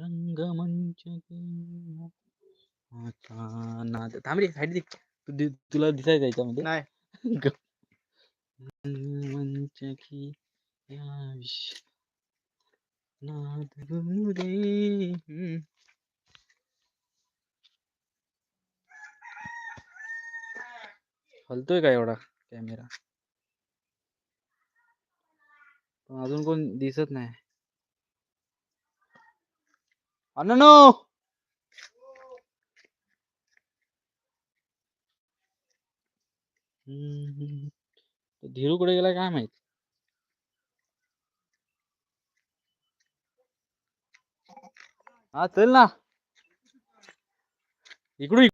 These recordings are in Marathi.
रंगमंच थांब रे साईड दे. तू तुला दिसायचं याच्यामध्ये? नाही. रंगमंच की नाद गुरु रे हम्म. हलतोय का एवढा कॅमेरा? पण अजून कोण दिसत नाही. तो धीरू कुठे गेला काय माहीत? हा चल ना. इकडून इक-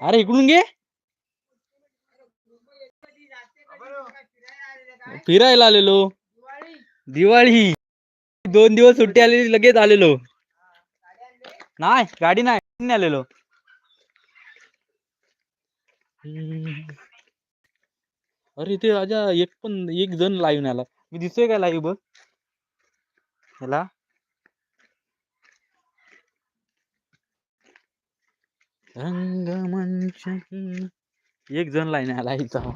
अरे इकडून घे. फिरायला आलेलो. दिवाळी. दोन दिवस सुट्टी आलेली लगेच आलेलो. नाही गाडी नाही आलेलो. अरे इथे राजा एक पण एक जण लाईव्ह नाही आला. मी दिसतोय काय लाईव्ह बघ? ह्याला रंगमंच एक जण लाईन आला इथं.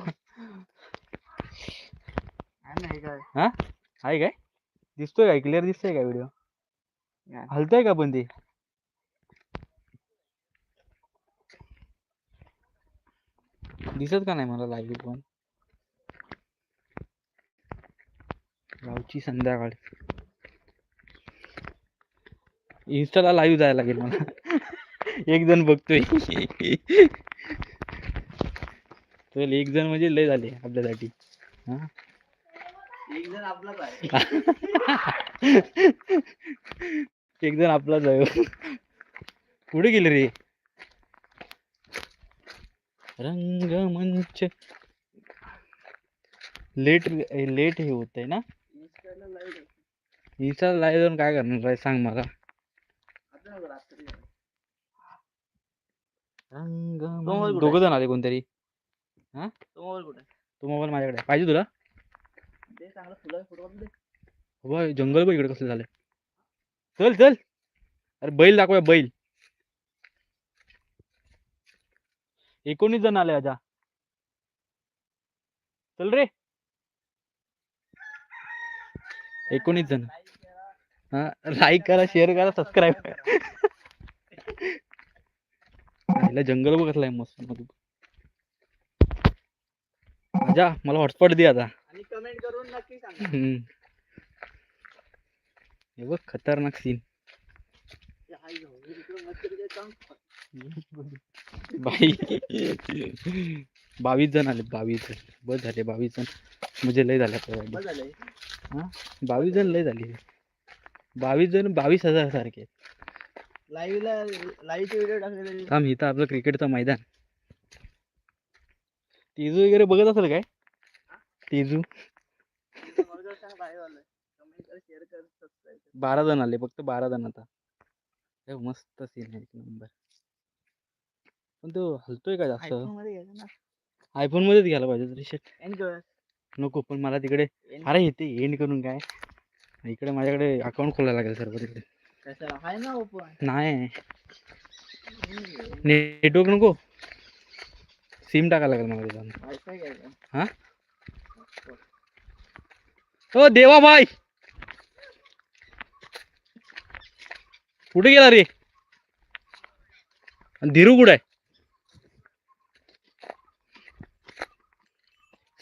नाही काय? हा? आहे काय? दिसतोय काय क्लिअर दिसतोय काय व्हिडिओ. हलतोय का पण ते? दिसत का नाही मला लाईव्ह पण? गावची संध्याकाळ. इन्स्टाला लाईव्ह जायला लागेल मला. एक जण बघतोय. एक जण म्हणजे लय झाले आपल्यासाठी. हा? एक जण आपलाच आहे एक जण आपलाच आहे हो. कुठे गेले रे रंगमंच लेट लेट हे होत आहे ना इंस्टाला लाईव्ह आहे. इन्स्टा लाईव्ह जाऊन काय करणार आहे सांग मला. रंग दोघ जण आले कोणतरी तो मोबाईल कुठे? तो मोबाईल माझ्याकडे. पाहिजे तुला चांगला बाय जंगल बघ इकडे कसं झालं. चल चल. अरे बैल दाखवूया बैल. एकोणीस जण आले आजा. चल रे. एकोणीस जण. हा लाईक करा शेअर करा सबस्क्राईब करा. जंगल बघ कसलं आहे मस्त. मध्ये आजा मला हॉटस्पॉट दे आता. कमेंट करून नक्की सांगा. हम्म. हे बघ खतरनाक सीन हाय जाऊ. हे काम. बाई. बावीस जण आले बावीस जण. बस झाले बावीस जण. म्हणजे लय झाले आपल्यासाठी. बस झालंय बावीस जण लय झाले. बावीस जण बावीस हजार सारखे व्हिडिओ टाकलेले थांब इथं आपलं क्रिकेटचं मैदान. तेजू वगैरे बघत असेल काय? तेजू. बारा जण आले फक्त बारा जण आता. हे मस्त सीन आहे एक नंबर पण तो हलतोय का जास्त? आयफोन मध्येच घ्यायला पाहिजे कर. नको पण मला तिकडे अरे इथे एंड करून काय? इकडे माझ्याकडे अकाउंट खोलायला लागेल सर्व तिकडे नाही. नेटवर्क नको. सिम टाकायला लागेल मला घ्यायचं हा ओ देवा भाई कुठे गेला रे? आणि धीरू कुठे आहे?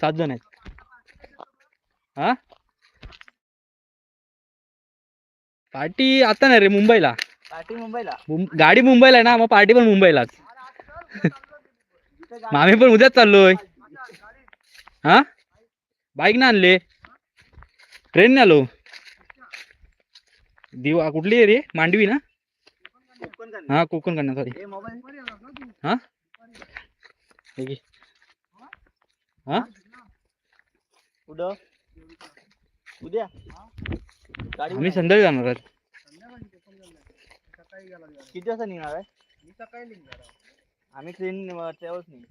सात जण आहेत. हा? पार्टी आता नाही रे मुंबईला. पार्टी मुंबईला? गाडी मुंबईला आहे ना मग पार्टी पण मुंबईलाच. आम्ही पण उद्याच चाललोय. हा? बाईक ना आणले. ट्रेनने आलो. दिवा कुठली आहे रे? मांडवी ना? हा कोकण कन्या सॉरी हे? मोबाईल हा हे. हा? उद्या. गाडी आम्ही संध्याकाळी जाणार आहोत किती वाजता निघणार आहे? मी सकाळी निघणार आहे आम्ही ट्रेन ट्रॅव्हल्स नाही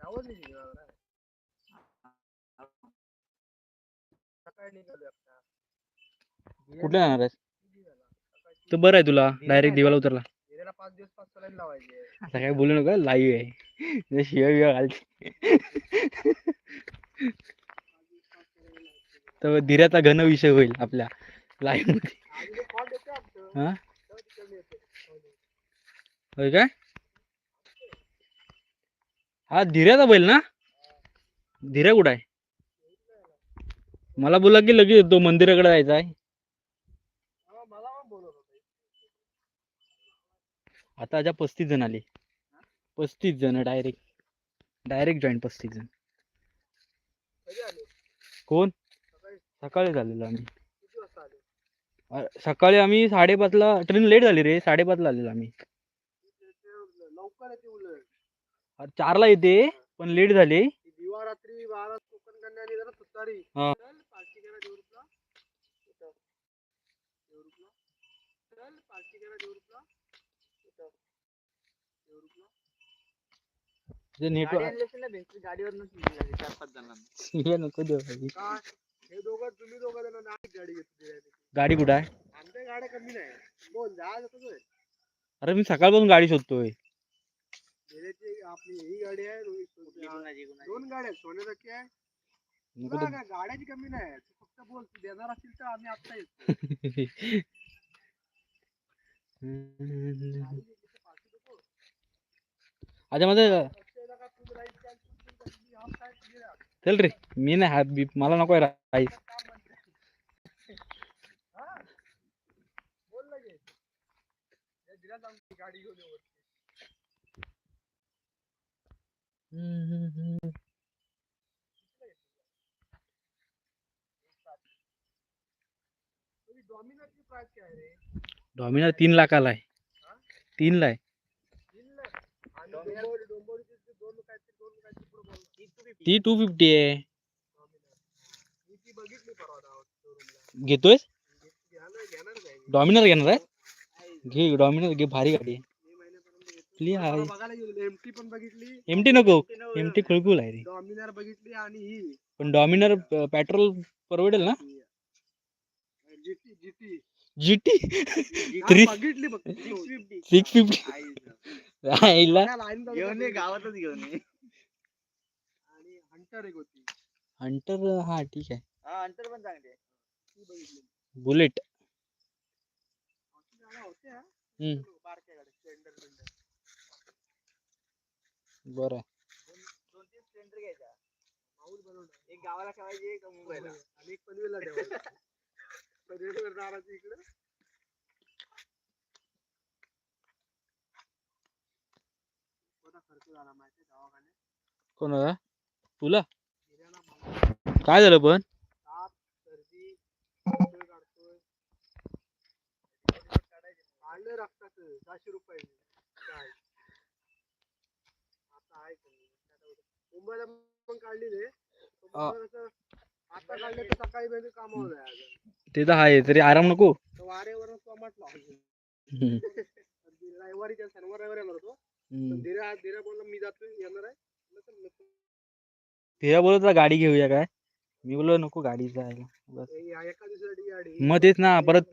ट्रॅव्हल्स सकाळी निघालो कुठे जाणार आहेस? तर बरं आहे तुला डायरेक्ट दिवाला उतरला. हिऱ्याला पाच दिवस पाच सलाईन लावायचे. आता काय बोलू नका लाईव्ह आहे. शिव्या बिव्या घालते. तर धीऱ्याचा घन विषय होईल आपल्या लाईव्हमध्ये. हा. होय काय? हा धीऱ्याचा बैल ना? धीऱ्या कुठं आहे? मला बोला की लगेच येतो मंदिराकडे जायचा आहे. हा, आता अजा पस्तीस जण आले. पस्तीस जण डायरेक्ट डायरेक्ट जॉईन पस्तीस जण. कोण? सकाळी. सकाळी झालेलो आम्ही. सकाळी आम्ही साडेपाचला ट्रेन लेट झाली रे साडेपाचला आलेलो आम्ही. ते- ते चारला येते पण लेट झाली. ती दिवा रात्री बारा कोकण कन्या आणि जरा तुतारी हा. चल पार्टी करा देवरूपला कुठं? देवरूपला चल पार्टी करा देवरूपला कुठं? देवरूपला ते नेटवर्क गाडीवर चार पाच जणांना. हे नको देऊ हे दोघं तुम्ही दोघं जण नाही गाडी घेतली गाडी कुठं आहे? आमच्या गाड्या कमी नाही. बोल जा अरे मी सकाळपासून गाडी शोधतोय. धीरेची आपली ही गाडी आहे रोहित. दोन गाड्या आहेत सोन्यासारखी आहे. नको तुला तर- काय गाड्याची कमी नाही तू फक्त बोल तू देणार असेल तर आम्ही आता येतो. आता माझं रस्त्याला का तू राईट काय तू- तू- तू- तू- हम काय तुझे राहत. चल रे मी नाही हात बीप मला नको राईस डॉमिनर तीन लाखाला आहे. तीन ला आहे. ती. टू फिफ्टी आहे. घेतोय. डॉमिनर घेणार आहे घे डॉमिनर घे भारी गाडी आहे. आपली आहे एमटी पण बघितली एमटी नको एमटी खुळकुल आहे रे डॉमिनर बघितली आणि ही पण डॉमिनर पेट्रोल परवडेल ना जीटी जीटी जीटी बघितली सिक्स फिफ्टी गावातच घेऊन आणि हंटर एक होती. हंटर हा ठीक आहे. हा हंटर पण चांगली आहे. ती बघितली. बुलेट. बाकी गाड्या होत्या. हम्म. बारक्या गाड्या स्प्लेंडर स्प्लेंडर. बरं. आहे. दोन तीन स्प्लेंडर घ्यायच्या. माऊल बनवणार एक गावाला ठेवायची एक मुंबईला. आणि एक पनवेलला ठेवायची. पनवेलवर जाणारची इकडे मोठा खर्च झाला माहिती दवाखान्यात कोणाला तुला हिऱ्याला मला काय झालं पण ताप सर्दी रक्त काढतोय काढायचे काढले रक्ताचं सहाशे रुपये काय आता आहे कमी. आता उद्या. मुंबईला पण काढली रे पण आ. मुंबईला कसं आता काढले तर सकाळी म्हणजे कामावर जायचं ते तर आहे तरी आराम नको. तर तिला बोलत गाडी घेऊया काय? मी बोललो नको गाडी जायला. मग तेच ना परत